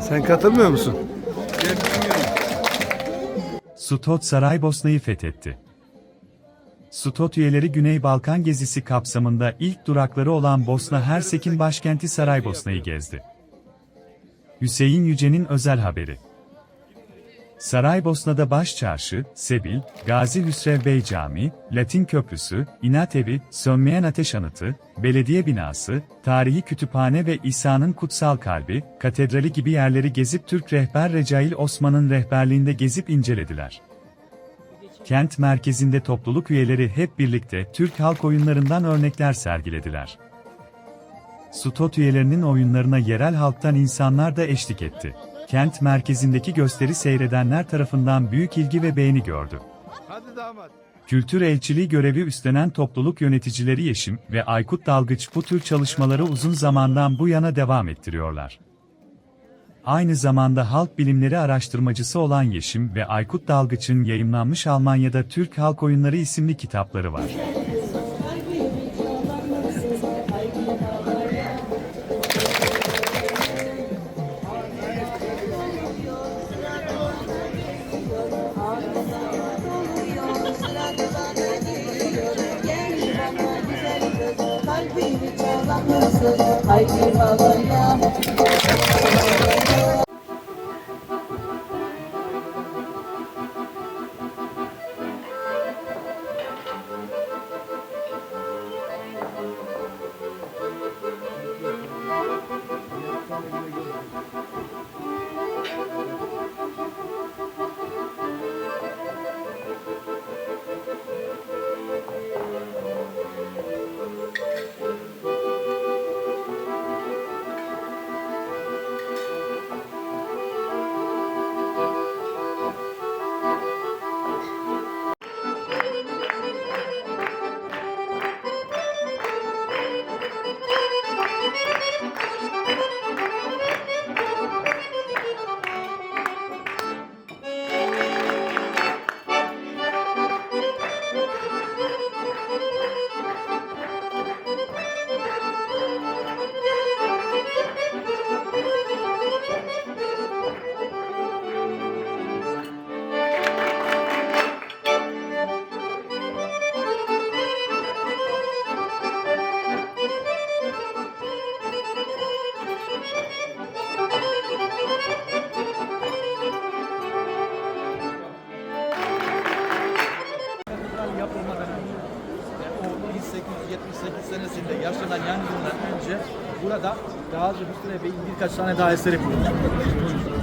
Sen katılmıyor musun? Sutot Saraybosna'yı fethetti. Sutot üyeleri Güney Balkan gezisi kapsamında ilk durakları olan Bosna Hersek'in başkenti Saraybosna'yı gezdi. Hüseyin Yüce'nin özel haberi. Saraybosna'da Baş Çarşı, Sebil, Gazi Hüsrev Bey Camii, Latin Köprüsü, İnat Evi, Sönmeyen Ateş Anıtı, Belediye Binası, Tarihi Kütüphane ve İsa'nın Kutsal Kalbi, Katedrali gibi yerleri gezip Türk rehber Recail Osman'ın rehberliğinde gezip incelediler. Kent merkezinde topluluk üyeleri hep birlikte Türk halk oyunlarından örnekler sergilediler. Sutot üyelerinin oyunlarına yerel halktan insanlar da eşlik etti. Kent merkezindeki gösteri seyredenler tarafından büyük ilgi ve beğeni gördü. Hadi damat. Kültür elçiliği görevi üstlenen topluluk yöneticileri Yeşim ve Aykut Dalgıç bu tür çalışmaları uzun zamandan bu yana devam ettiriyorlar. Aynı zamanda halk bilimleri araştırmacısı olan Yeşim ve Aykut Dalgıç'ın yayımlanmış Almanya'da Türk Halk Oyunları isimli kitapları var. I give up burada Gazi Hüsrev Bey'in birkaç tane daha eseri bulunmuş.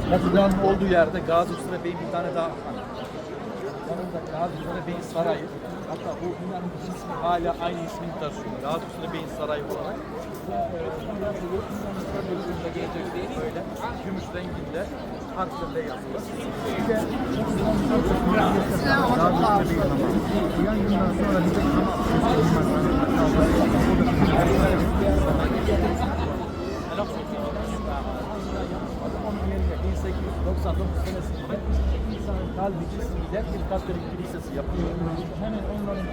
Katedralın olduğu yerde Gazi Hüsrev Bey'in bir tane daha yanında Gazi Hüsrev Bey'in sarayı hatta bu binanın ismi hala aynı ismini taşıyor. Gazi Hüsrev Bey'in sarayı olarak. Değil böyle gümüş renginde harflerle yazılı. Bir de Gazi Hüsrev Bey'in de 1899 senesinde İsa'nın kalbi cismiyle bir Katolik kilisesi yapılıyor. Hemen onların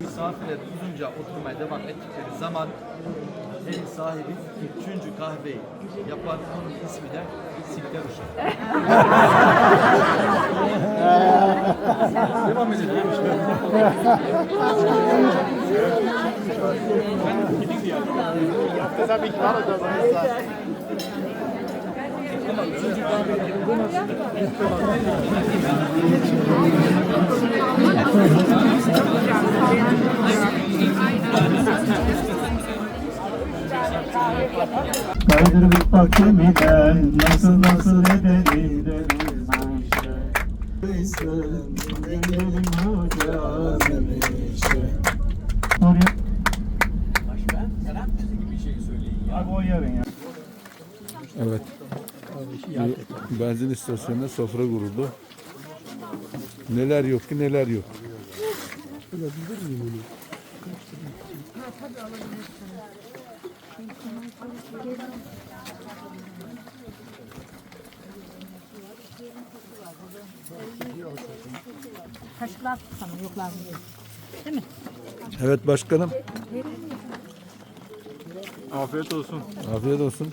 misafirler uzunca oturmaya devam ettikleri zaman ev sahibi üçüncü kahveyi yapan onun ismi de Sikler Uşak. devam edelim. Kaydırıp bak gemiden nasıl nasıl ederiz bu işe Kıysın gidelim hoca demişe Oraya Abi o yarın ya Evet. Bir benzin istasyonunda sofra kuruldu. Neler yok ki neler yok. Kaşıklar sana yoklar mı? Evet başkanım. Afiyet olsun Afiyet olsun.